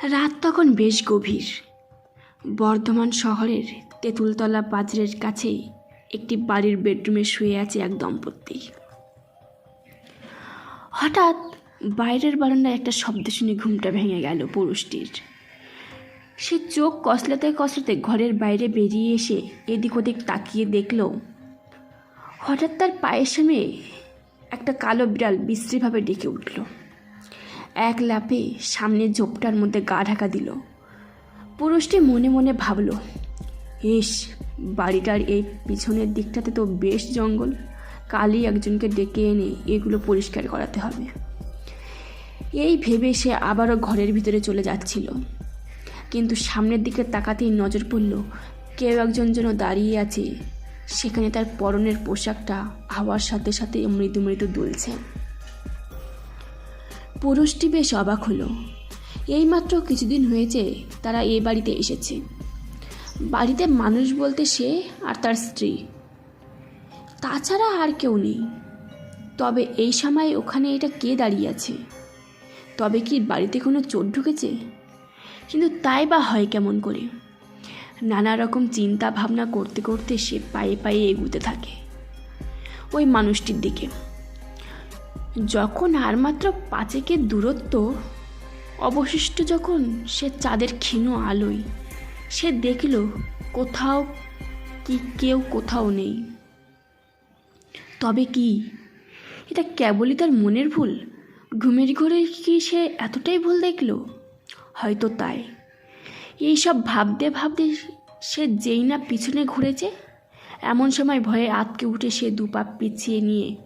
রাত তখন বেশ গভীর। বর্ধমান শহরের তেঁতুলতলা বাজারের কাছে একটি বাড়ির বেডরুমে শুয়ে আছে এক দম্পতি। হঠাৎ বাইরের বারান্দায় একটা শব্দ শুনে ঘুমটা ভেঙে গেল পুরুষটির। সে চোখ কসলাতে কসলাতে ঘরের বাইরে বেরিয়ে এসে এদিক ওদিক তাকিয়ে দেখল, হঠাৎ তার পায়ের সামনে একটা কালো বিড়াল বিশ্রীভাবে ডেকে উঠল। এক লাপে সামনে ঝোপটার মধ্যে গা ঢাকা দিল। পুরুষটি মনে মনে ভাবল, ইস, বাড়িটার এই পিছনের দিকটাতে তো বেশ জঙ্গল। কালই একজনকে ডেকে এনে এগুলো পরিষ্কার করাতে হবে। এই ভেবে সে আবারও ঘরের ভিতরে চলে যাচ্ছিল। কিন্তু সামনের দিকে তাকাতেই নজর পড়ল, কেউ একজন যেন দাঁড়িয়ে আছে। সেখানে তার পরনের পোশাকটা হাওয়ার সাথে সাথে মৃদু মৃদু দুলছে। পুরুষটি বেশ অবাক হলো। এইমাত্র কিছুদিন হয়েছে তারা এ বাড়িতে এসেছে। বাড়িতে মানুষ বলতে সে আর তার স্ত্রী। তাছাড়া আর কেউ নেই। তবে এই সময় ওখানে এটা কে দাঁড়িয়ে আছে? তবে কি বাড়িতে কোনো চোর ঢুকেছে? কিন্তু তাই বা হয় কেমন করে? নানা রকম চিন্তা ভাবনা করতে করতে সে পায়ে পায়ে এগুতে থাকে। ওই মানুষটির দিকে। যখন আর মাত্র পাঁচেকের দূরত্ব, অবশিষ্ট যখন সে চাঁদের ক্ষীণ আলোয়, সে দেখল কোথাও কি কেউ কোথাও নেই। তবে কি? এটা কেবলই তার মনের ভুল? ঘুমের ঘরে কি সে এতটাই ভুল দেখল? হয়তো তাই। এইসব ভাবতে ভাবতে সে যেই না পিছনে ঘুরেছে, এমন সময় ভয়ে আতকে উঠে সে দুপা পিছিয়ে নিয়ে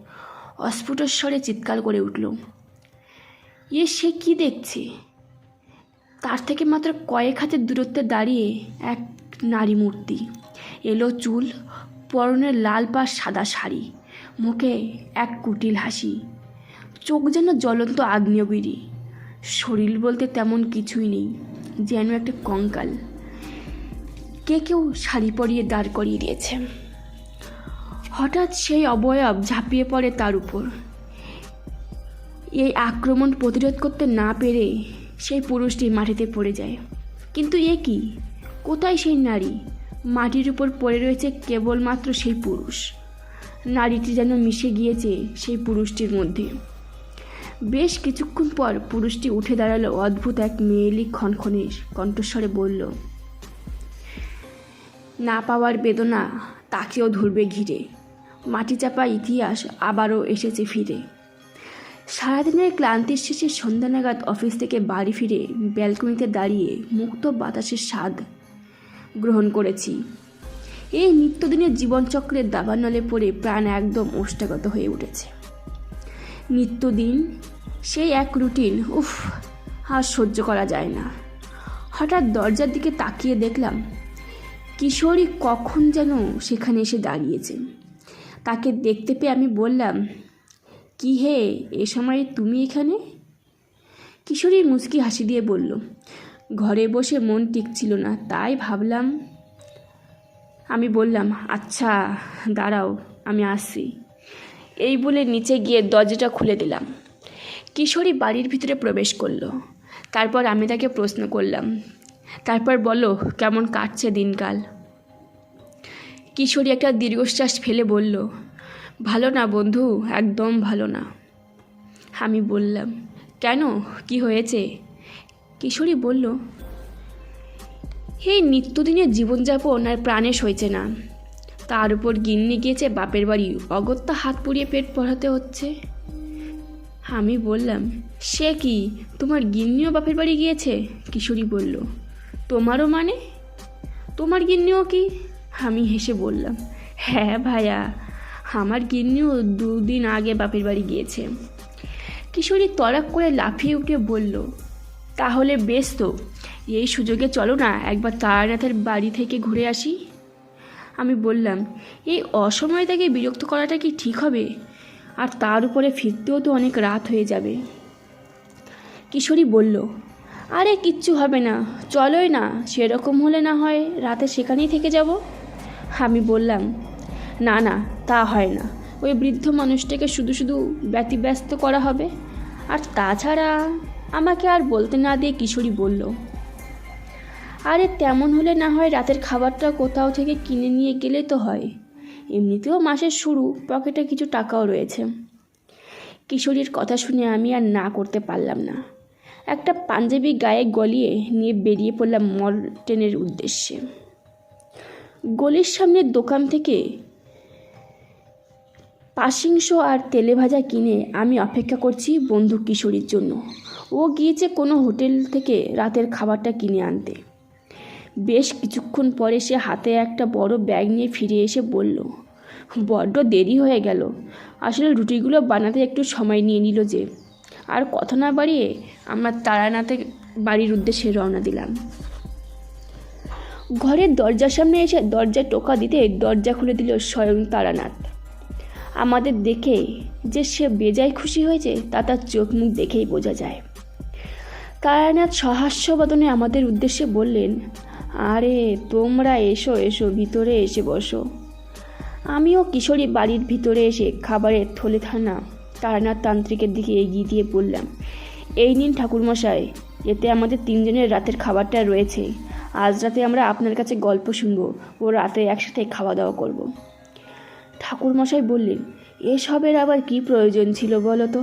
অস্ফুট স্বরে চিৎকার করে উঠল। এ সে কি দেখছে? তার থেকে মাত্র কয়েক হাতের দূরত্বে দাঁড়িয়ে এক নারী মূর্তি। এলো চুল পরনের লাল পা সাদা শাড়ি, মুখে এক কুটিল হাসি। চোখ যেন জ্বলন্ত আগ্নেয়গিরি। শরীর বলতে তেমন কিছুই নেই, যেন একটা কঙ্কাল। কে কেউ শাড়ি পরিয়ে দাঁড় করিয়ে দিয়েছে। হঠাৎ সেই অবয়ব ঝাঁপিয়ে পড়ে তার উপর। এই আক্রমণ প্রতিরোধ করতে না পেরে সেই পুরুষটি মাটিতে পড়ে যায়। কিন্তু এ কি? কোথায় সেই নারী? মাটির উপর পড়ে রয়েছে কেবলমাত্র সেই পুরুষ। নারীটি যেন মিশে গিয়েছে সেই পুরুষটির মধ্যে। বেশ কিছুক্ষণ পর পুরুষটি উঠে দাঁড়াল অদ্ভুত এক মেয়েলি ক্ষণক্ষণে কণ্ঠস্বরে বলল, না পাওয়ার বেদনা তাকেও ধরবে ঘিরে। মাটি চাপা ইতিহাস আবারও এসেছে ফিরে। সারাদিনের ক্লান্তির শেষে সন্ধ্যা নাগাদ অফিস থেকে বাড়ি ফিরে ব্যালকনিতে দাঁড়িয়ে মুক্ত বাতাসের স্বাদ গ্রহণ করেছি। এই নিত্যদিনের জীবনচক্রের দাবানলে পড়ে প্রাণ একদম ওষ্ঠাগত হয়ে উঠেছে। নিত্যদিন, সেই এক রুটিন, উফ, আর সহ্য করা যায় না। হঠাৎ দরজার দিকে তাকিয়ে দেখলাম, কিশোরী কখন যেন সেখানে এসে দাঁড়িয়েছে। তাকে দেখতে পেয়ে আমি বললাম, কি হে, এ সময় তুমি এখানে? কিশোরী মুচকি হাসি দিয়ে বলল, ঘরে বসে মন টিকছিল না, তাই ভাবলাম আমি বললাম আচ্ছা দাঁড়াও, আমি আসছি। এই বলে নিচে গিয়ে দরজাটা খুলে দিলাম। কিশোরী বাড়ির ভিতরে প্রবেশ করল। তারপর আমি তাকে প্রশ্ন করলাম, তারপর বলো, কেমন কাটছে দিনকাল? কিশোরী একটা দীর্ঘশ্বাস ফেলে বলল, ভালো না বন্ধু, একদম ভালো না। আমি বললাম, কেন? কি হয়েছে? কিশোরী বলল, এই নিত্যদিনের জীবনযাপন আর প্রাণে সইছে না। তার উপর গিন্নি গিয়েছে, বাপের বাড়ি অগত্যা হাত পুড়িয়ে পেট পড়াতে হচ্ছে। আমি বললাম, সে কি? তোমার গিন্নিও বাপের বাড়ি গিয়েছে? কিশোরী বলল, তোমারও মানে? তোমার গিন্নিও কি? আমি হেসে বললাম হ্যাঁ ভাইয়া, আমার গিন্নিও দুদিন আগে বাপের বাড়ি গিয়েছে। কিশোরী তড়াক করে লাফিয়ে উঠে বলল, তাহলে বেশ তো, এই সুযোগে চলো না, একবার তারানাথের বাড়ি থেকে ঘুরে আসি। আমি বললাম, এই অসময়ে তাকে বিরক্ত করাটা কি ঠিক হবে? আর তার উপরে ফিরতেও তো অনেক রাত হয়ে যাবে। কিশোরী বলল, আরে কিচ্ছু হবে না, চলোই না, সেরকম হলে না হয় রাতে সেখানেই থেকে যাব। আমি বললাম, না না, তা হয় না। ওই বৃদ্ধ মানুষটাকে শুধু শুধু ব্যতিব্যস্ত করা হবে। আর তাছাড়া আমাকে আর বলতে না দিয়ে কিশোরী বলল, আরে, তেমন হলে না হয় রাতের খাবারটা কোথাও থেকে কিনে নিয়ে গেলে তো হয়। এমনিতেও মাসের শুরু, পকেটে কিছু টাকাও রয়েছে। কিশোরীর কথা শুনে আমি আর না করতে পারলাম না। একটা পাঞ্জাবি গায়ে গলিয়ে নিয়ে বেরিয়ে পড়লাম মল ট্রেনের উদ্দেশ্যে। গলির সামনের দোকান থেকে পাশিংশ আর তেলে ভাজা কিনে আমি অপেক্ষা করছি বন্ধু কিশোরীর জন্য। ও গিয়েছে কোনো হোটেল থেকে রাতের খাবারটা কিনে আনতে। বেশ কিছুক্ষণ পরে সে হাতে একটা বড় ব্যাগ নিয়ে ফিরে এসে বলল, বড্ড দেরি হয়ে গেল। আসলে রুটিগুলো বানাতে একটু সময় নিয়ে নিল যে। আর কথা না বাড়িয়ে আমরা তারানাথে বাড়ির উদ্দেশ্যে রওনা দিলাম। ঘরের দরজার সামনে এসে দরজা টোকা দিতে দরজা খুলে দিল স্বয়ং তারানাথ। আমাদের দেখে যে সে বেজায় খুশি হয়েছে, তা তার চোখ মুখ দেখেই বোঝা যায়। তারানাথ সহাস্যবদনে আমাদের উদ্দেশ্যে বললেন, আরে, তোমরা এসো এসো, ভিতরে এসে বসো। আমিও কিশোরী বাড়ির ভিতরে এসে খাবারের থলে থানা তারানাথ তান্ত্রিকের দিকে এগিয়ে দিয়ে বললাম, এই নিন ঠাকুরমশাই, এতে আমাদের তিনজনের রাতের খাবারটা রয়েছে। আজ রাতে আমরা আপনার কাছে গল্প শুনব। ও রাতে একসাথে খাওয়া দাওয়া করব। ঠাকুরমশাই বললেন, এসবের আবার কি প্রয়োজন ছিল বলো তো?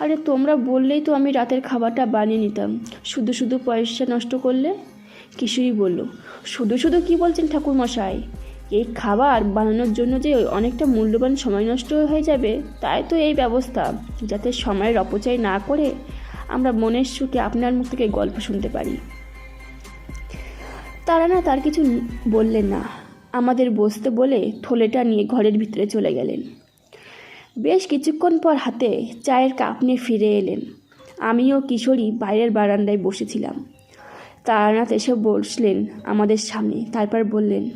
আরে তোমরা বললেই তো আমি রাতের খাবারটা বানিয়ে নিতাম। শুধু শুধু পয়সা নষ্ট করলে? কিশোরী বলল, শুধু শুধু কি বলছেন ঠাকুরমশাই? এই খাবার বানানোর জন্য যে অনেকটা মূল্যবান সময় নষ্ট হয়ে যাবে, তাই তো এই ব্যবস্থা। যাতে সময়ের অপচয় না করে আমরা মনের সুখে আপনার মুখ থেকে গল্প শুনতে পারি। তারা না তার কিছু বললেন না। আমাদের বসতে বলে থলেটা নিয়ে ঘরের ভিতরে চলে গেলেন। বেশ কিছুক্ষণ পর হাতে চায়ের কাপ নিয়ে ফিরে এলেন। আমিও কিশোরী বাইরের বারান্দায় বসেছিলাম। তারানাথ এসে বসলেন আমাদের সামনে, তারপর বললেন,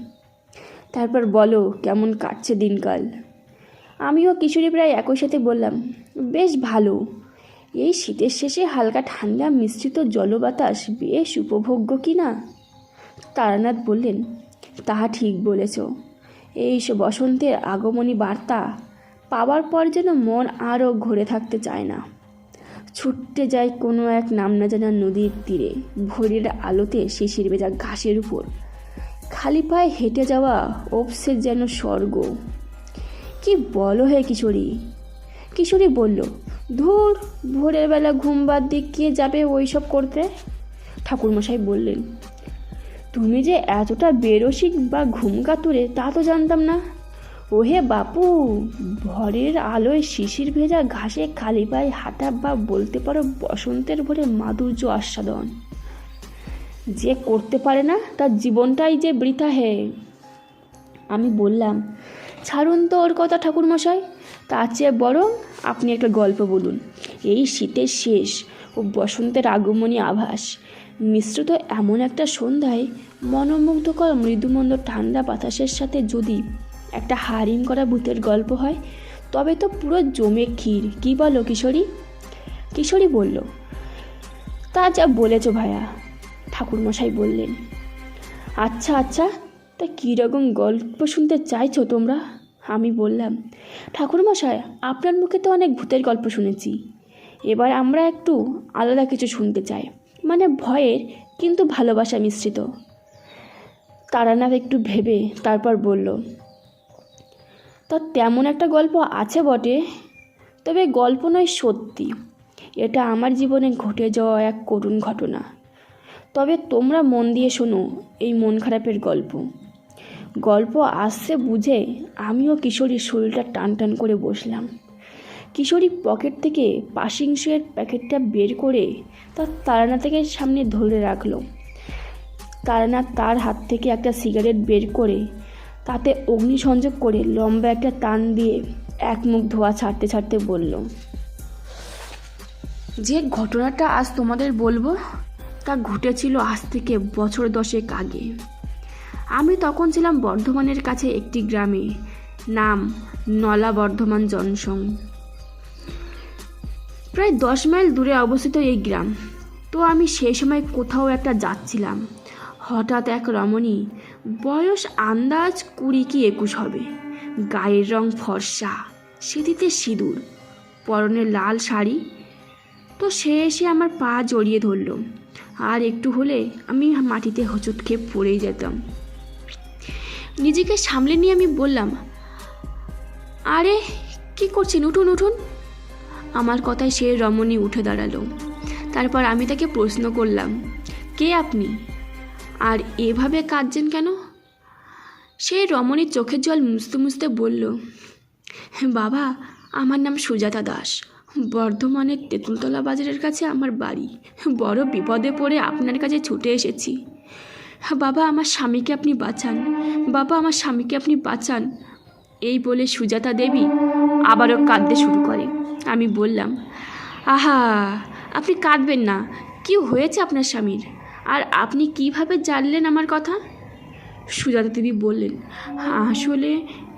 তারপর বলো, কেমন কাটছে দিনকাল? আমিও কিশোরী প্রায় একই সাথে বললাম, বেশ ভালো। এই শীতের শেষে হালকা ঠান্ডা, মিশ্রিত জলবাতাস, বেশ উপভোগ্য কি না? তারানাথ বললেন, তাহা ঠিক বলেছ। এই বসন্তের আগমনী বার্তা পাওয়ার পর যেন মন আরও ঘুরে থাকতে চায় না। ছুটতে যায় কোনো এক নাম না জানা নদীর তীরে। ভোরের আলোতে শিশির বেজা ঘাসের উপর। খালি পায়ে হেঁটে যাওয়া ওপসের যেন স্বর্গ। কি বলো হে কিশোরী? কিশোরী বলল, ধুর, ভোরের বেলা ঘুম বাদ দিয়ে কে যাবে ওই সব করতে? ঠাকুরমশাই বললেন তুমি যে এতটা বেরসিক বা ঘুম কাতুরে তা তো জানতাম না। ওহে বাপু, ভরের আলোয় শিশির ভেজা ঘাসে খালি পায়ে হাঁটা বা বলতে পারো বসন্তের ভরে মাধুর্য আস্বাদন। যে করতে পারে না, তার জীবনটাই যে বৃথা হে। আমি বললাম, ছাড়ুন তো ওর কথা ঠাকুরমশাই, তার চেয়ে বরং আপনি একটা গল্প বলুন। এই শীতের শেষ ও বসন্তের আগমনী আভাস। মিশ্রিত এমন একটা সন্ধ্যায় মনোমুগ্ধকর মৃদুমন্দ ঠান্ডা বাতাসের সাথে যদি একটা হারিম করা ভূতের গল্প হয়, তবে তো পুরো জমে ক্ষীর। কী বলো কিশোরী? কিশোরী বলল, তা যা বলেছ ভায়া ঠাকুরমশাই বললেন। আচ্ছা আচ্ছা তা কীরকম গল্প শুনতে চাইছো তোমরা? আমি বললাম, ঠাকুরমশাই, আপনার মুখে তো অনেক ভূতের গল্প শুনেছি। এবার আমরা একটু আলাদা কিছু শুনতে চাই। মানে ভয়ের, কিন্তু ভালোবাসা মিশ্রিত। তারানাথ একটু ভেবে তারপর বলল, তা তেমন একটা গল্প আছে বটে, তবে গল্প নয় সত্যি। এটা আমার জীবনে ঘটে যাওয়া এক করুণ ঘটনা। তবে তোমরা মন দিয়ে শোনো এই মন খারাপের গল্প। গল্প আসছে বুঝে আমিও কিশোরীর শরীরটা টান টান করে বসলাম। কিশোরী পকেট থেকে পাশিংশের প্যাকেটটা বের করে তার তারানা থেকে সামনে ধরে রাখল। তারানা তার হাত থেকে একটা সিগারেট বের করে তাতে অগ্নিসংযোগ করে লম্বা একটা টান দিয়ে এক মুখ ধোয়া ছাড়তে ছাড়তে বলল, যে ঘটনাটা আজ তোমাদের বলব, তা ঘটেছিল আজ থেকে বছর দশেক আগে। আমি তখন ছিলাম বর্ধমানের কাছে একটি গ্রামে, নাম নলা বর্ধমান জনসং। প্রায় দশ মাইল দূরে অবস্থিত এই গ্রাম। তো আমি সেই সময় কোথাও একটা যাচ্ছিলাম। হঠাৎ এক রমণী, বয়স আন্দাজ কুড়ি কি একুশ হবে। গায়ের রং ফর্সা সেদিতে সিঁদুর, পরনে লাল শাড়ি। তো সে এসে আমার পা জড়িয়ে ধরলো। আর একটু হলে আমি মাটিতে হোঁচট খেয়ে পড়েই যেতাম। নিজেকে সামলে নিয়ে আমি বললাম, আরে, কি করছেন? উঠুন উঠুন। আমার কথায় সে রমণী উঠে দাঁড়াল। তারপর আমি তাকে প্রশ্ন করলাম, কে আপনি? আর এভাবে কাঁদছেন কেন? সে রমণীর চোখের জল মুছতে মুছতে বলল, বাবা, আমার নাম সুজাতা দাস। বর্ধমানের তেঁতুলতলা বাজারের কাছে আমার বাড়ি। বড় বিপদে পড়ে আপনার কাছে ছুটে এসেছি। বাবা, আমার স্বামীকে আপনি বাঁচান। বাবা, আমার স্বামীকে আপনি বাঁচান। এই বলে সুজাতা দেবী আবারও কাঁদতে শুরু করে। আমি বললাম, আহা, আপনি কাঁদবেন না। কি হয়েছে আপনার স্বামীর? আর আপনি কীভাবে জানলেন আমার কথা? সুজাতা দেবী বললেন, আসলে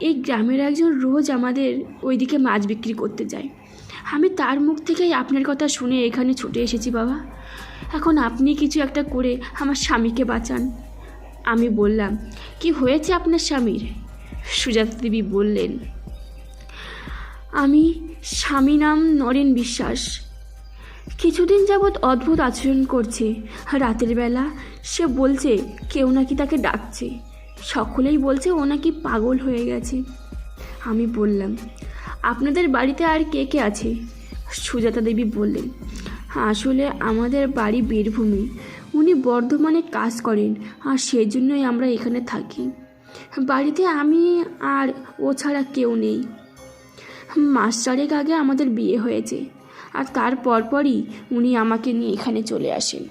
এই গ্রামের একজন রোজ আমাদের ওইদিকে মাছ বিক্রি করতে যায়। আমি তার মুখ থেকেই আপনার কথা শুনে এখানে ছুটে এসেছি, বাবা। এখন আপনি কিছু একটা করে আমার স্বামীকে বাঁচান। আমি বললাম, কি হয়েছে আপনার স্বামীর? সুজাতা দেবী বললেন আমি স্বামী নাম নরেন বিশ্বাস। কিছুদিন যাবৎ অদ্ভুত আচরণ করছে। রাতের বেলা সে বলছে, কেউ নাকি তাকে ডাকছে। সকলেই বলছে, ও নাকি পাগল হয়ে গেছে। আমি বললাম, আপনাদের বাড়িতে আর কে কে আছে? সুজাতা দেবী বললেন, আসলে আমাদের বাড়ি বীরভূমে। উনি বর্ধমানে কাজ করেন, আর সেই জন্যই আমরা এখানে থাকি। বাড়িতে আমি আর ও ছাড়া কেউ নেই। মাস চারেক আগে আমাদের বিয়ে হয়েছে। আর তার পরপরই উনি আমাকে নিয়ে এখানে চলে আসেন।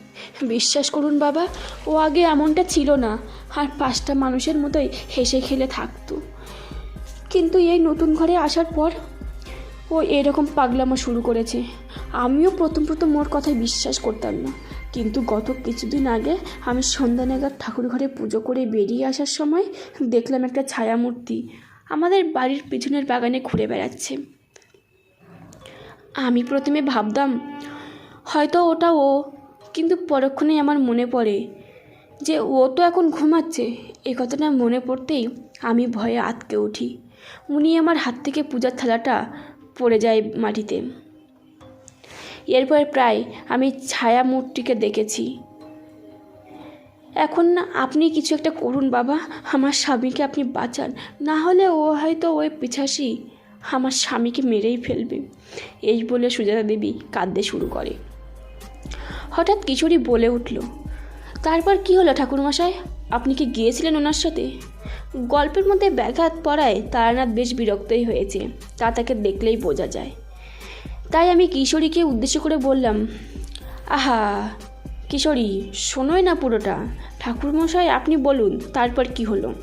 বিশ্বাস করুন বাবা, ও আগে এমনটা ছিল না। আর পাঁচটা মানুষের মতোই হেসে খেলে থাকতো। কিন্তু এই নতুন ঘরে আসার পর ও এরকম পাগলামো শুরু করেছে। আমিও প্রথম প্রথম ওর কথায় বিশ্বাস করতাম না। কিন্তু গত কিছুদিন আগে আমি সন্ধ্যা নাগাদ ঠাকুর ঘরে পুজো করে বেরিয়ে আসার সময় দেখলাম একটা ছায়ামূর্তি। আমাদের বাড়ির পিছনের বাগানে ঘুরে বেড়াচ্ছে। আমি প্রথমে ভাবতাম, হয়তো ওটা ও, কিন্তু পরক্ষণেই আমার মনে পড়ে যে ও তো এখন ঘুমাচ্ছে। এ কথাটা মনে পড়তেই আমি ভয়ে আতকে উঠি। উনি আমার হাত থেকে পূজার থালাটা পড়ে যায় মাটিতে। এরপর প্রায় আমি ছায়া মূর্তিকে দেখেছি। এখন না আপনি কিছু একটা করুন বাবা, আমার স্বামীকে আপনি বাঁচান। না হলে ও হয়তো ওই পিছাসি আমার স্বামীকে মেরেই ফেলবে। এই বলে সুজাতা দেবী কাঁদতে শুরু করে। হঠাৎ কিশোরী বলে উঠল, তারপর কি হলো ঠাকুরমশাই? আপনি কি গিয়েছিলেন ওনার সাথে? গল্পের মধ্যে ব্যাঘাত পড়ায় তারানাথ বেশ বিরক্তই হয়েছে। তা তাকে দেখলেই বোঝা যায়। তাই আমি কিশোরীকে উদ্দেশ্য করে বললাম, আহা কিশোরী, শোনোই না পুরোটা। ঠাকুরমশাই, আপনি বলুন, তারপর কি হলো?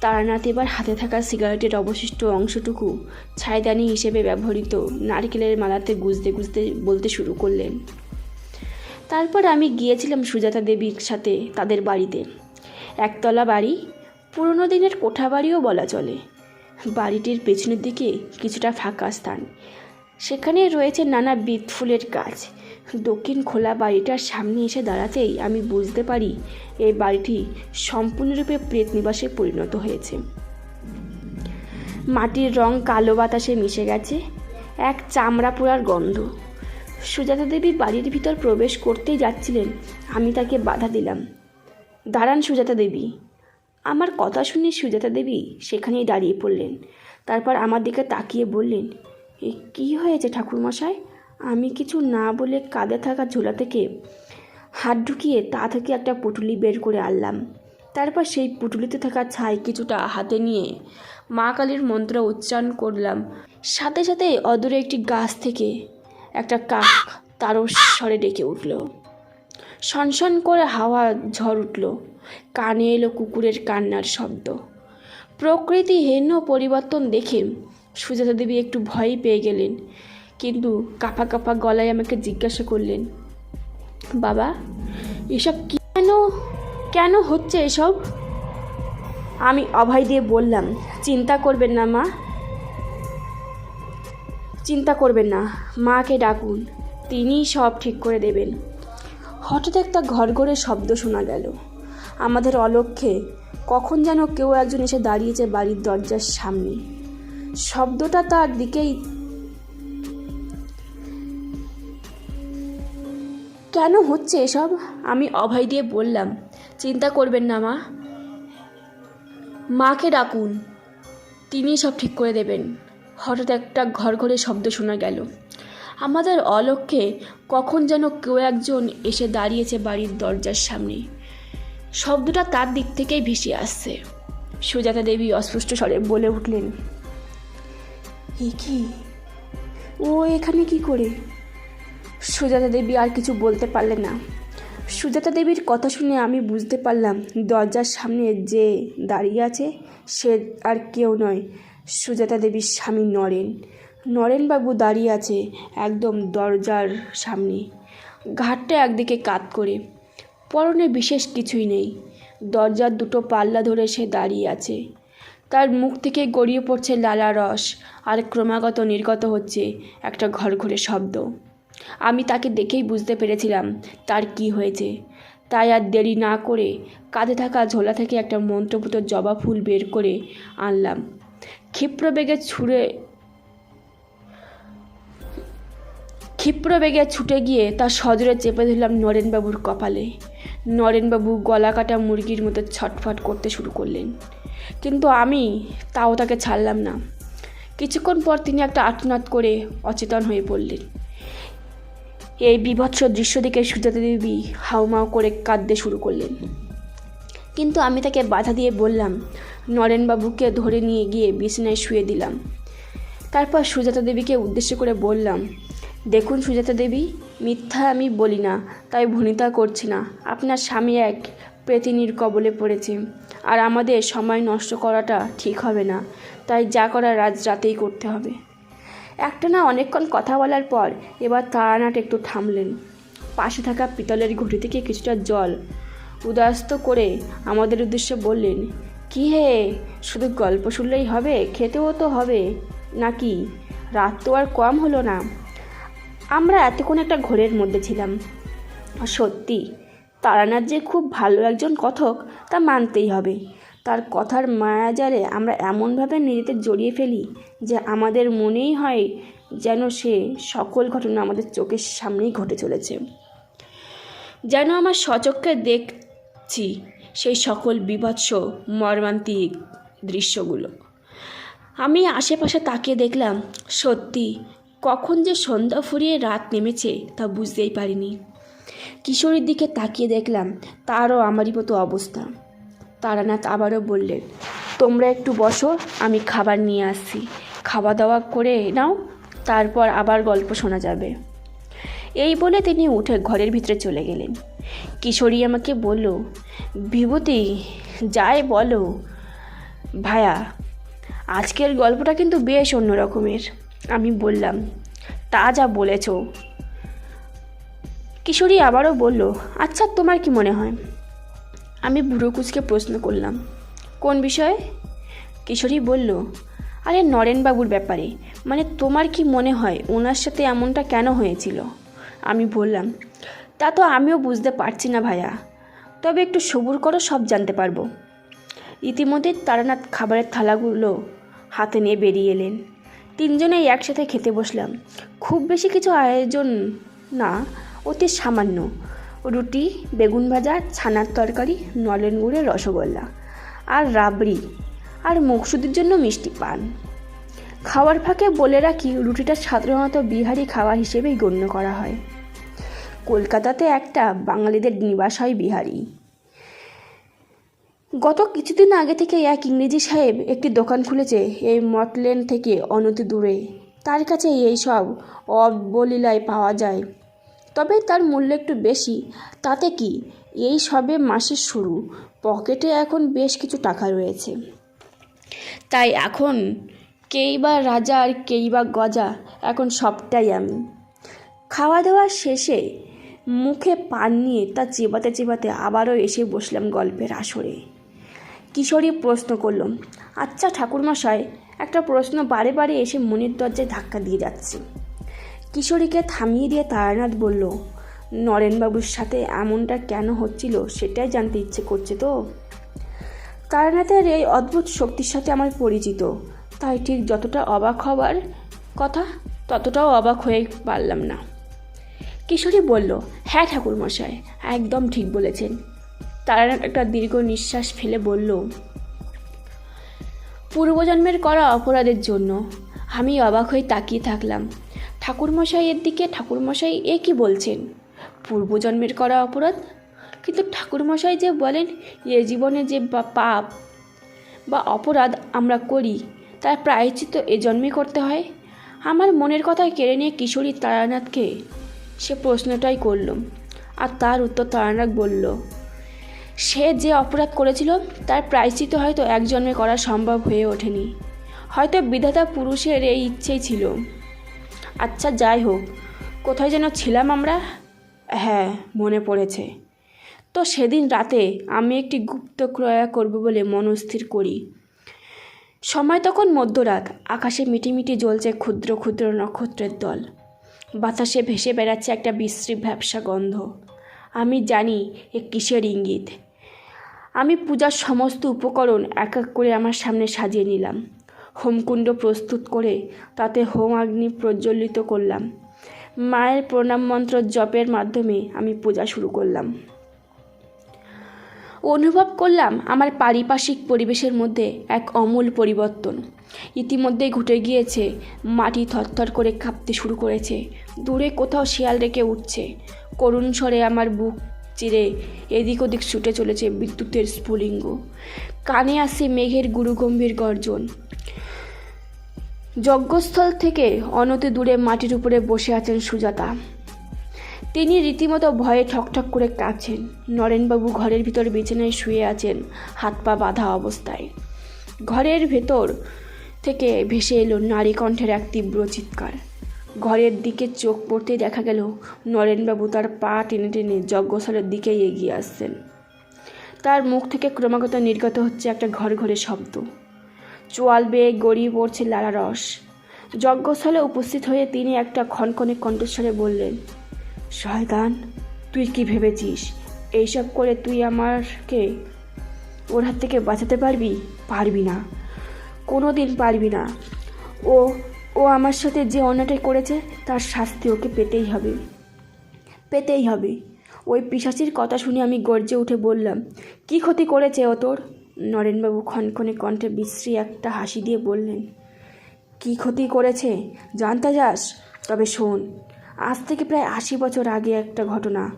তারানাথ এবার হাতে থাকা সিগারেটের অবশিষ্ট অংশটুকু ছাইদানি হিসেবে ব্যবহৃত নারকেলের মালাতে গুজতে গুজতে বলতে শুরু করলেন। তারপর আমি গিয়েছিলাম সুজাতা দেবীর সাথে তাদের বাড়িতে। একতলা বাড়ি, পুরনো দিনের কোঠা বাড়িও বলা চলে। বাড়িটির পেছনের দিকে কিছুটা ফাঁকা স্থান। সেখানে রয়েছে নানা বিদ ফুলের গাছ। দক্ষিণ খোলা বাড়িটার সামনে এসে দাঁড়াতেই আমি বুঝতে পারি এই বাড়িটি সম্পূর্ণরূপে প্রেত নিবাসে পরিণত হয়েছে। মাটির রং কালো বাতাসে মিশে গেছে, এক চামড়া পোড়ার গন্ধ। সুজাতা দেবী বাড়ির ভিতর প্রবেশ করতেই যাচ্ছিলেন, আমি তাকে বাধা দিলাম। দাঁড়ান সুজাতা দেবী। আমার কথা শুনে সুজাতা দেবী সেখানেই দাঁড়িয়ে পড়লেন। তারপর আমার দিকে তাকিয়ে বললেন, এ কী হয়েছে ঠাকুরমশাই? আমি কিছু না বলে কাঁধে থাকা ঝোলা থেকে হাত ঢুকিয়ে তা থেকে একটা পুটুলি বের করে আনলাম। তারপর সেই পুটুলিতে থাকা ছাই কিছুটা হাতে নিয়ে মা কালীর মন্ত্র উচ্চারণ করলাম। সাথে সাথে অদূরে একটি গাছ থেকে একটা কাক তারও স্বরে ডেকে উঠল। সনসন করে হাওয়া ঝড় উঠল। কানে এলো কুকুরের কান্নার শব্দ। প্রকৃতি হেন পরিবর্তন দেখে সুজাতা দেবী একটু ভয় পেয়ে গেলেন। কিন্তু কাপা কাপা গলায় আমাকে জিজ্ঞাসা করলেন, বাবা, এসব কেন কেন হচ্ছে এসব? আমি অভয় দিয়ে বললাম, চিন্তা করবেন না, মা। চিন্তা করবেন না, মাকে ডাকুন, তিনিই সব ঠিক করে দেবেন। হঠাৎ একটা ঘর ঘরে শব্দ শোনা গেল। আমাদের অলক্ষ্যে কখন যেন কেউ একজন এসে দাঁড়িয়েছে বাড়ির দরজার সামনে। শব্দটা তার দিকেই কেন হচ্ছে এসব? আমি অভয় দিয়ে বললাম, চিন্তা করবেন না মা। মাকে ডাকুন। তিনি সব ঠিক করে দেবেন। হঠাৎ একটা ঘর ঘরে শব্দ শোনা গেল। আমাদের অলক্ষ্যে কখন যেন কেউ একজন এসে দাঁড়িয়েছে বাড়ির দরজার সামনে। শব্দটা তার দিক থেকেই ভেসে আসছে। সুজাতা দেবী অস্পষ্ট স্বরে বলে উঠলেন, এ কি? ও এখানে কি করে? সুজাতা দেবী আর কিছু বলতে পারলেন না। সুজাতা দেবীর কথা শুনে আমি বুঝতে পারলাম, দরজার সামনে যে দাঁড়িয়ে আছে সে আর কেউ নয়। সুজাতা দেবীর স্বামী নরেন। নরেনবাবু দাঁড়িয়ে আছে একদম দরজার সামনে। ঘাটটা একদিকে কাত করে। পরনে বিশেষ কিছুই নেই। দরজার দুটো পাল্লা ধরে সে দাঁড়িয়ে আছে। তার মুখ থেকে গড়িয়ে পড়ছে লালা রস আর ক্রমাগত নির্গত হচ্ছে একটা ঘর ঘরঘরে শব্দ। আমি তাকে দেখেই বুঝতে পেরেছিলাম তার কি হয়েছে। তাই আর দেরি না করে কাঁধে থাকা ঝোলা থেকে একটা মন্ত্রপুত জবা ফুল বের করে আনলাম। ক্ষিপ্র বেগে ছুঁড়ে ক্ষিপ্র বেগে ছুটে গিয়ে তার সজোরে চেপে ধরলাম নরেনবাবুর কপালে। নরেনবাবু গলা কাটা মুরগির মতো ছটফট করতে শুরু করলেন। কিন্তু আমি তাও তাকে ছাড়লাম না। কিছুক্ষণ পর তিনি একটা আটনাদ করে অচেতন হয়ে পড়লেন। এই বিভৎস দৃশ্য দেখে সুজাতা দেবী হাউমাউ করে কাঁদতে শুরু করলেন। কিন্তু আমি তাকে বাধা দিয়ে বললাম, নরেনবাবুকে ধরে নিয়ে গিয়ে বিছানায় শুয়ে দিলাম। তারপর সুজাতা দেবীকে উদ্দেশ্য করে বললাম, দেখুন সুজাতা দেবী, মিথ্যা আমি বলি না, তাই ভনিতা করছি না। আপনার স্বামী এক প্রেতিনির কবলে পড়েছে, আর আমাদের সময় নষ্ট করাটা ঠিক হবে না। তাই যা করার আজ রাতেই করতে হবে। একটা না অনেকক্ষণ কথা বলার পর এবার তারানাট একটু থামলেন। পাশে থাকা পিতলের ঘটি থেকে কিছুটা জল উদাস্ত করে আমাদের উদ্দেশ্যে বললেন, কি হে? শুধু গল্প শুনলেই হবে? খেতেও তো হবে। নাকি? রাত তো আর কম হলো না। আমরা এতক্ষণ একটা ঘোরের মধ্যে ছিলাম। সত্যি, তারানাথ যে খুব ভালো একজন কথক, তা মানতেই হবে। তার কথার মায়াজালে আমরা এমনভাবে নিজেদের জড়িয়ে ফেলি যে আমাদের মনেই হয় যেন সে সকল ঘটনা আমাদের চোখের সামনেই ঘটে চলেছে। যেন আমার সচক্ষে দেখছি সেই সকল বিভৎস, মর্মান্তিক দৃশ্যগুলো। আমি আশেপাশে তাকিয়ে দেখলাম, সত্যি, কখন যে সন্ধ্যা ফুরিয়ে রাত নেমেছে তা বুঝতেই পারিনি। কিশোরীর দিকে তাকিয়ে দেখলাম, তারও আমারই মতো অবস্থা। তারানাথ আবারও বললেন, তোমরা একটু বসো, আমি খাবার নিয়ে আসছি। খাওয়া দাওয়া করে নাও, তারপর আবার গল্প শোনা যাবে। এই বলে তিনি উঠে ঘরের ভিতরে চলে গেলেন। কিশোরী আমাকে বলল, বিভূতি, যাই বলো। ভায়া, আজকের গল্পটা কিন্তু বেশ অন্য রকমের। আমি বললাম, তা যা বলেছ। কিশোরী আবারও বলল আচ্ছা তোমার কি মনে হয়? আমি বুড়ো কুচকে প্রশ্ন করলাম, কোন বিষয়ে? কিশোরী বলল, আরে নরেনবাবুর ব্যাপারে। মানে তোমার কি মনে হয় ওনার সাথে এমনটা কেন হয়েছিল? আমি বললাম, তা তো আমিও বুঝতে পারছি না ভাইয়া তবে একটু সবুর করো, সব জানতে পারব। ইতিমধ্যে তারানাথ খাবারের থালাগুলো হাতে নিয়ে বেরিয়ে এলেন। তিনজনেই একসাথে খেতে বসলাম। খুব বেশি কিছু আয়োজন না, অতি সামান্য। রুটি, বেগুন ভাজা, ছানার তরকারি, নলেন গুড়ের রসগোল্লা আর রাবড়ি আর মুখসুদির জন্য মিষ্টি পান। খাওয়ার ফাঁকে বলে রাখি, রুটিটা সাধারণত বিহারি খাওয়া হিসেবেই গণ্য করা হয়। কলকাতাতে একটা বাঙালিদের নিবাস হয় বিহারি। গত কিছুদিন আগে থেকে এক ইংরেজি সাহেব একটি দোকান খুলেছে এই মটলেন থেকে অনতি দূরে। তার কাছে এই সব অবলীলায় পাওয়া যায়। তবে তার মূল্য একটু বেশি। তাতে কি? এই সবে মাসের শুরু। পকেটে এখন বেশ কিছু টাকা রয়েছে। তাই এখন কেই বা রাজা আর কেই বা গজা, এখন সবটাই আমি। খাওয়া দাওয়া শেষে মুখে পান নিয়ে তা চেবাতে চেবাতে আবারও এসে বসলাম গল্পের আসরে। কিশোরী প্রশ্ন করল আচ্ছা ঠাকুরমশাই, একটা প্রশ্ন বারে বারে এসে মনের দরজায় ধাক্কা দিয়ে যাচ্ছে। কিশোরীকে থামিয়ে দিয়ে তারানাথ বলল, নরেনবাবুর সাথে এমনটা কেন হচ্ছিল সেটাই জানতে ইচ্ছে করছে তো? তারানাথের এই অদ্ভুত শক্তির সাথে আমার পরিচিত। তাই ঠিক যতটা অবাক হবার কথা, ততটাও অবাক হয়ে পারলাম না। কিশোরী বলল হ্যাঁ ঠাকুরমশাই, একদম ঠিক বলেছেন। তারানাথ একটা দীর্ঘ নিঃশ্বাস ফেলে বলল, পূর্বজন্মের করা অপরাধের জন্য আমি অবাক হয়ে তাকিয়ে থাকলাম। ঠাকুরমশাইয়ের দিকে ঠাকুরমশাই এ কি বলছেন? পূর্বজন্মের করা অপরাধ? কিন্তু ঠাকুরমশাই যে বলেন, এ জীবনে যে পাপ বা অপরাধ আমরা করি, তার প্রায়শ্চিত্ত এ জন্মে করতে হয়? আমার মনের কথা কেড়ে নিয়ে কিশোরী তারানাথকে সে প্রশ্নটাই করল আর তার উত্তর তারানাথ বলল, সে যে অপরাধ করেছিল, তার প্রায়শ্চিত্ত হয়তো এক জন্মে করা সম্ভব হয়ে ওঠেনি। হয়তো বিধাতা পুরুষের এই ইচ্ছেই ছিল। আচ্ছা যাই হোক। কোথায় যেন ছিলাম আমরা? হ্যাঁ মনে পড়েছে। তো সেদিন রাতে আমি একটি গুপ্ত ক্রয়া করব বলে মনস্থির করি। সময় তখন মধ্যরাত। আকাশে মিটিমিটি জ্বলছে ক্ষুদ্র ক্ষুদ্র নক্ষত্রের দল। বাতাসে ভেসে বেড়াচ্ছে একটা বিশ্রী ব্যবসা গন্ধ। আমি জানি এ কিসের ইঙ্গিত। আমি পূজার সমস্ত উপকরণ এক এক করে আমার সামনে সাজিয়ে নিলাম। হোমকুণ্ড প্রস্তুত করে তাতে হোম অগ্নি প্রজ্বলিত করলাম। মায়ের প্রণাম মন্ত্র জপের মাধ্যমে আমি পূজা শুরু করলাম। অনুভব করলাম আমার পারিপার্শ্বিক পরিবেশের মধ্যে এক অমূল পরিবর্তন। ইতিমধ্যেই ঘটে গিয়েছে, মাটি থরথর করে কাঁপতে শুরু করেছে, দূরে কোথাও শিয়াল রেখে উঠছে। করুণ স্বরে আমার বুক চিরে এদিক ওদিক ছুটে চলেছে বিদ্যুতের স্ফুলিঙ্গ। কানে আসে মেঘের গুরুগম্ভীর গর্জন। যজ্ঞস্থল থেকে অনতি দূরে মাটির উপরে বসে আছেন সুজাতা। তিনি রীতিমতো ভয়ে ঠকঠক করে কাঁদছেন। নরেনবাবু ঘরের ভিতর বিছানায় শুয়ে আছেন, হাত পা বাঁধা অবস্থায়। ঘরের ভেতর থেকে ভেসে এলো নারী কণ্ঠের এক তীব্র চিৎকার। ঘরের দিকে চোখ পড়তে দেখা গেল নরেনবাবু তার পা টেনে টেনে যজ্ঞস্থলের দিকেই এগিয়ে আসছেন। তার মুখ থেকে ক্রমাগত নির্গত হচ্ছে একটা ঘর ঘরে শব্দ। চোয়াল বেয়ে গড়িয়ে পড়ছে লালা রস। যজ্ঞস্থলে উপস্থিত হয়ে তিনি একটা ক্ষণক্ষণে কণ্ঠস্বরে বললেন, শয়তান, তুই কি ভেবেছিস? এইসব করে তুই আমারকে ওর হাত থেকে বাঁচাতে পারবি? পারবি না। কোনো দিন পারবি না। ও ও আমার সাথে যে অন্যটাই করেছে, তার শাস্তি ওকে পেতেই হবে। পেতেই হবে। ওই পিসাচির কথা শুনে আমি গর্জে উঠে বললাম, কি ক্ষতি করেছে ও তোর? নরেনবাবু ক্ষণক্ষণে কণ্ঠে বিশ্রী একটা হাসি দিয়ে বললেন, কি ক্ষতি করেছে? জানতে যাস তবে শোন, আজ থেকে প্রায় আশি বছর আগে একটা ঘটনা।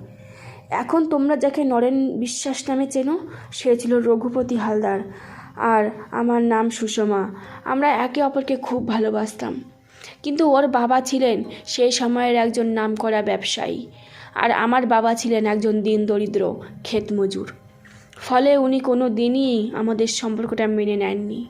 এখন তোমরা যাকে নরেন বিশ্বাস নামে চেনো, সে ছিল রঘুপতি হালদার আর আমার নাম সুষমা। আমরা একে অপরকে খুব ভালোবাসতাম। কিন্তু ওর বাবা ছিলেন সেই সময়ের একজন নামকরা ব্যবসায়ী আর আমার বাবা ছিলেন একজন দিন দরিদ্র, ক্ষেতমজুর। ফলে উনি কোনো দিনই আমাদের সম্পর্কটা মেনে নেননি।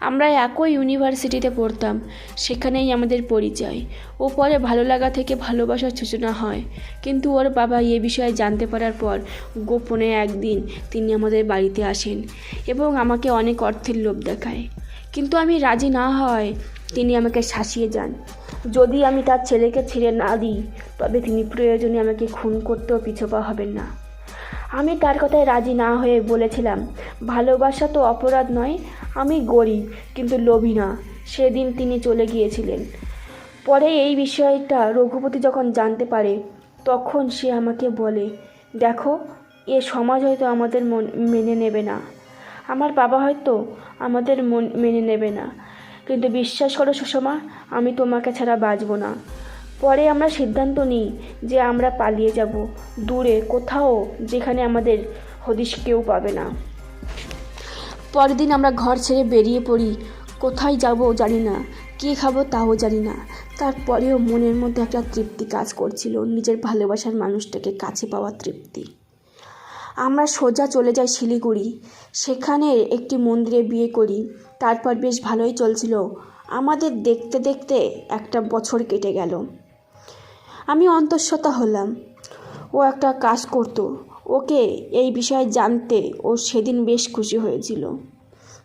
আমরা একই ইউনিভার্সিটিতে পড়তাম, সেখানেই আমাদের পরিচয়। ও পরে ভালো লাগা থেকে ভালোবাসার সূচনা হয়। কিন্তু ওর বাবা এ বিষয়ে জানতে পারার পর গোপনে একদিন তিনি আমাদের বাড়িতে আসেন এবং আমাকে অনেক অর্থের লোভ দেখায়। কিন্তু আমি রাজি না হয় তিনি আমাকে শাসিয়ে যান। যদি আমি তার ছেলেকে ছেড়ে না দিই, তবে তিনি প্রয়োজনে আমাকে খুন করতেও পিছপা হবেন না। আমি তার কথায় রাজি না হয়ে বলেছিলাম, ভালোবাসা তো অপরাধ নয়, আমি গরিব, কিন্তু লোভী না। সেদিন তিনি চলে গিয়েছিলেন। পরে এই বিষয়টা রঘুপতি যখন জানতে পারে, তখন সে আমাকে বলে, দেখো, এ সমাজ হয়তো আমাদের মন, মেনে নেবে না। আমার বাবা হয়তো আমাদের মন মেনে নেবে না। কিন্তু বিশ্বাস করো সুষমা, আমি তোমাকে ছাড়া বাঁচবো না। পরে আমরা সিদ্ধান্ত নিই যে আমরা পালিয়ে যাব, দূরে, কোথাও, যেখানে আমাদের হদিশ কেউ পাবে না। পরের দিন আমরা ঘর ছেড়ে বেরিয়ে পড়ি। কোথায় যাব জানি না, কী খাব তাও জানি না। তারপরেও মনের মধ্যে একটা তৃপ্তি কাজ করছিল, নিজের ভালোবাসার মানুষটাকে কাছে পাওয়া তৃপ্তি। আমরা সোজা চলে যাই শিলিগুড়ি। সেখানে একটি মন্দিরে বিয়ে করি। তারপর বেশ ভালোই চলছিল। আমাদের দেখতে দেখতে একটা বছর কেটে গেল। আমি অন্তঃসত্তা হলাম। ও একটা কাজ করতো। ওকে এই বিষয়ে জানতে ও সেদিন বেশ খুশি হয়েছিল।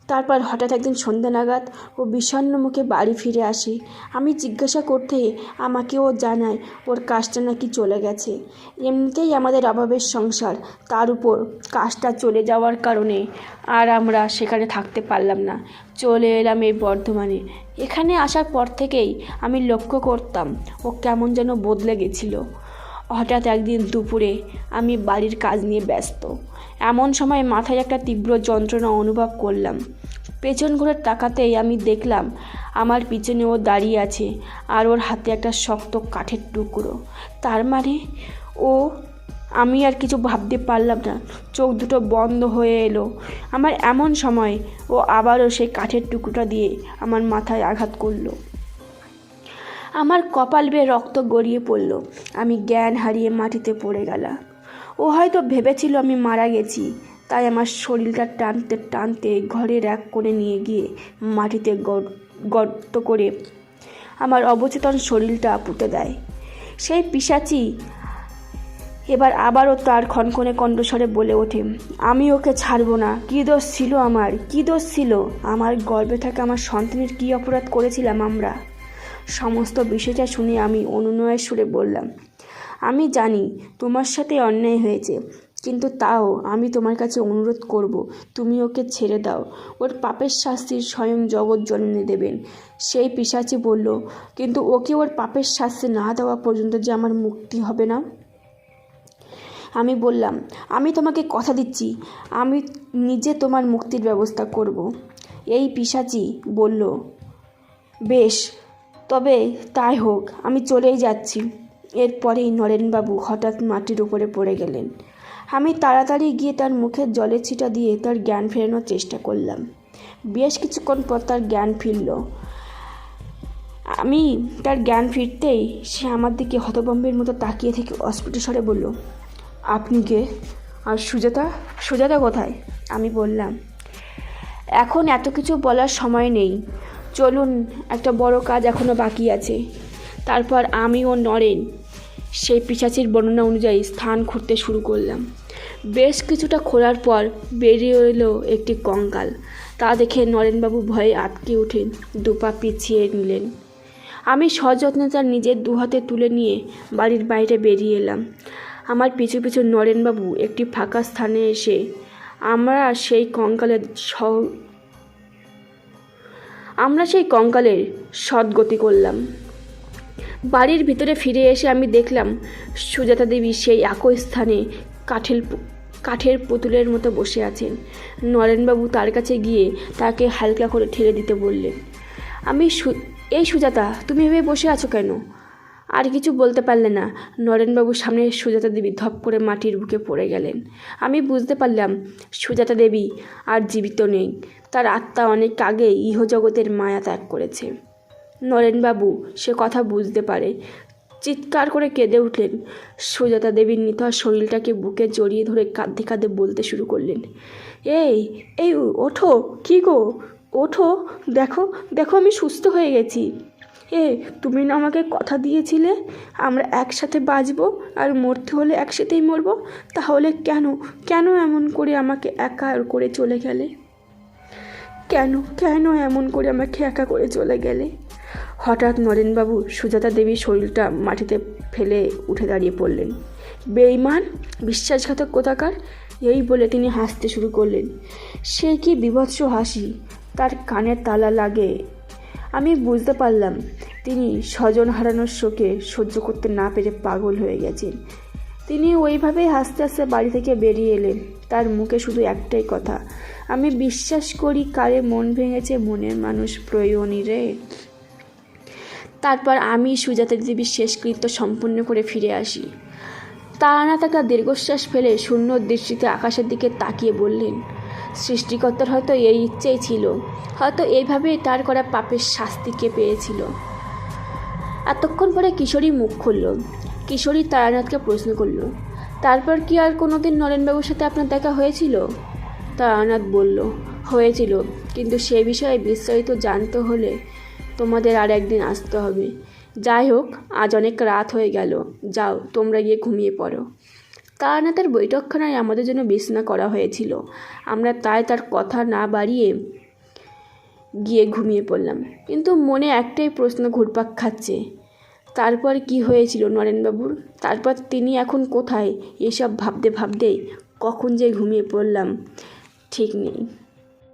তারপর হঠাৎ একদিন সন্ধ্যা নাগাদ ও বিষণ্ণ মুখে বাড়ি ফিরে আসে। আমি জিজ্ঞাসা করতে আমাকে ও জানায় ওর কাজটা নাকি চলে গেছে। এমনিতেই আমাদের অভাবের সংসার, তার উপর কাজটা চলে যাওয়ার কারণে আর আমরা সেখানে থাকতে পারলাম না। চলে এলাম এই বর্ধমানে। এখানে আসার পর থেকেই আমি লক্ষ্য করতাম ও কেমন যেন বদলে গেছিল। হঠাৎ একদিন দুপুরে আমি বাড়ির কাজ নিয়ে ব্যস্ত। এমন সময় মাথায় একটা তীব্র যন্ত্রণা অনুভব করলাম। পেছন ঘুরে তাকাতেই আমি দেখলাম, আমার পিছনে ও দাঁড়িয়ে আছে আর ওর হাতে একটা শক্ত কাঠের টুকরো। তার মানে ও, আমি আর কিছু ভাবতে পারলাম না। চোখ দুটো বন্ধ হয়ে এলো। আমার এমন সময় ও আবারও সেই কাঠের টুকরোটা দিয়ে আমার মাথায় আঘাত করল। আমার কপাল বেয়ে রক্ত গড়িয়ে পড়ল। আমি জ্ঞান হারিয়ে মাটিতে পড়ে গেলাম। ও হয়তো ভেবেছিল আমি মারা গেছি। তাই আমার শরীরটা টানতে টানতে ঘরের এক করে নিয়ে গিয়ে মাটিতে গর- গর্ত করে আমার অবচেতন শরীরটা পুঁতে দেয়। সেই পিসাচি এবার আবারও তার ক্ষণক্ষণে কণ্ঠস্বরে বলে ওঠে, আমি ওকে ছাড়বো না। কী দোষ ছিল আমার? কী দোষ ছিল? আমার গর্বে থাকা আমার সন্তানের কী অপরাধ করেছিলাম আমরা? সমস্ত বিষয়টা শুনে আমি অনুনয়ের সুরে বললাম আমি জানি তোমার সাথে অন্যায় হয়েছে, কিন্তু তাও আমি তোমার কাছে অনুরোধ করব, তুমি ওকে ছেড়ে দাও। ওর পাপের শাস্তির স্বয়ং জগৎ জননী দেবেন। সেই পিসাচি বলল, কিন্তু ওকে ওর পাপের শাস্তি না দেওয়া পর্যন্ত যে আমার মুক্তি হবে না? আমি বললাম, আমি তোমাকে কথা দিচ্ছি, আমি নিজে তোমার মুক্তির ব্যবস্থা করব। এই পিসাচি বলল, বেশ, তবে তাই হোক, আমি চলেই যাচ্ছি। এরপরেই নরেনবাবু হঠাৎ মাটির উপরে পড়ে গেলেন। আমি তাড়াতাড়ি গিয়ে তার মুখে জলের ছিটা দিয়ে তার জ্ঞান ফেরানোর চেষ্টা করলাম। বেশ কিছুক্ষণ পর তার জ্ঞান ফিরল। আমি তার জ্ঞান ফিরতেই সে আমার দিকে হতবম্বের মতো তাকিয়ে থেকে অস্ফুট স্বরে বলল, আপনি কে? আর সুজাতা? সুজাতা কোথায়? আমি বললাম, এখন এত কিছু বলার সময় নেই। চলুন, একটা বড় কাজ এখনও বাকি আছে। তারপর আমি ও নরেন। সেই পিসাচির বর্ণনা অনুযায়ী স্থান খুঁড়তে শুরু করলাম। বেশ কিছুটা খোলার পর বেরিয়ে এলো একটি কঙ্কাল। তা দেখে নরেনবাবু ভয়ে আটকে উঠে দুপা পিছিয়ে নিলেন। আমি সযত্নে তার নিজের দুহাতে তুলে নিয়ে বাড়ির বাইরে বেরিয়ে এলাম। আমার পিছু পিছু নরেনবাবু একটি ফাঁকা স্থানে এসে আমরা সেই কঙ্কালের সহ আমরা সেই কঙ্কালের সদ্গতি করলাম। বাড়ির ভিতরে ফিরে এসে আমি দেখলাম সুজাতা দেবী সেই একই স্থানে কাঠের কাঠের পুতুলের মতো বসে আছেন। নরেনবাবু তার কাছে গিয়ে তাকে হালকা করে ঠেলে দিতে বললেন, আমি সু- এই সুজাতা, তুমি এভাবে বসে আছো কেন? আর কিছু বলতে পারলে না নরেনবাবুর সামনে সুজাতা দেবী ধপ করে মাটির বুকে পড়ে গেলেন। আমি বুঝতে পারলাম, সুজাতা দেবী আর জীবিত নেই। তার আত্মা অনেক আগে ইহজগতের মায়া ত্যাগ করেছে। নরেনবাবু সে কথা বুঝতে পারে। চিৎকার করে কেঁদে উঠলেন। সুজাতা দেবীর নিথর শরীরটাকে বুকে জড়িয়ে ধরে কাঁদতে কাঁদতে বলতে শুরু করলেন, এই এই, ওঠো, কী গো? ওঠো, দেখো দেখো আমি সুস্থ হয়ে গেছি। এ, তুমি না আমাকে কথা দিয়েছিলে? আমরা একসাথে বাঁচবো আর মরতে হলে একসাথেই মরবো? তাহলে কেন কেন এমন করে আমাকে একা করে চলে গেলে? কেন কেন এমন করে আমাকে একা করে চলে গেলে? হঠাৎ নরেনবাবু সুজাতা দেবীর শরীরটা মাটিতে ফেলে উঠে দাঁড়িয়ে পড়লেন। বেইমান বিশ্বাসঘাতক কোথাকার? এই বলে তিনি হাসতে শুরু করলেন। সে কি বিভৎস হাসি, তার কানের তালা লাগে। আমি বুঝতে পারলাম, তিনি স্বজন হারানোর শোকে সহ্য করতে না পেরে পাগল হয়ে গেছেন। তিনি ওইভাবেই হাসতে হাসতে বাড়ি থেকে বেরিয়ে এলেন। তার মুখে শুধু একটাই কথা, আমি বিশ্বাস করি কারে মন ভেঙেছে মনের মানুষ প্রয়োজনই রে। তারপর আমি সুজাতা দেবীর শেষকৃত্য সম্পূর্ণ করে ফিরে আসি। তারানা তাকা দীর্ঘশ্বাস ফেলে শূন্য দৃষ্টিতে আকাশের দিকে তাকিয়ে বললেন, সৃষ্টিকর্তার হয়তো এই ইচ্ছেই ছিল। হয়তো এইভাবেই তার করা পাপের শাস্তিকে পেয়েছিল। এতক্ষণ পরে কিশোরী মুখ খুলল। কিশোরী তারানাথকে প্রশ্ন করল, তারপর কি আর কোনোদিন নরেনবাবুর সাথে আপনার দেখা হয়েছিল? তারানাথ বলল, হয়েছিল। কিন্তু সে বিষয়ে বিস্তারিত জানতে হলে তোমাদের আর একদিন আসতে হবে। যাই হোক, আজ অনেক রাত হয়ে গেল। যাও, তোমরা গিয়ে ঘুমিয়ে পড়ো। তারানাথের বৈঠকখানায় আমাদের জন্য বিছনা করা হয়েছিল। আমরা তাই তার কথা না বাড়িয়ে গিয়ে ঘুমিয়ে পড়লাম। কিন্তু মনে একটাই প্রশ্ন ঘুরপাক খাচ্ছে। তারপর কি হয়েছিল নরেনবাবুর? তারপর তিনি এখন কোথায়? এসব ভাবতে ভাবতেই কখন যে ঘুমিয়ে পড়লাম, ঠিক নেই।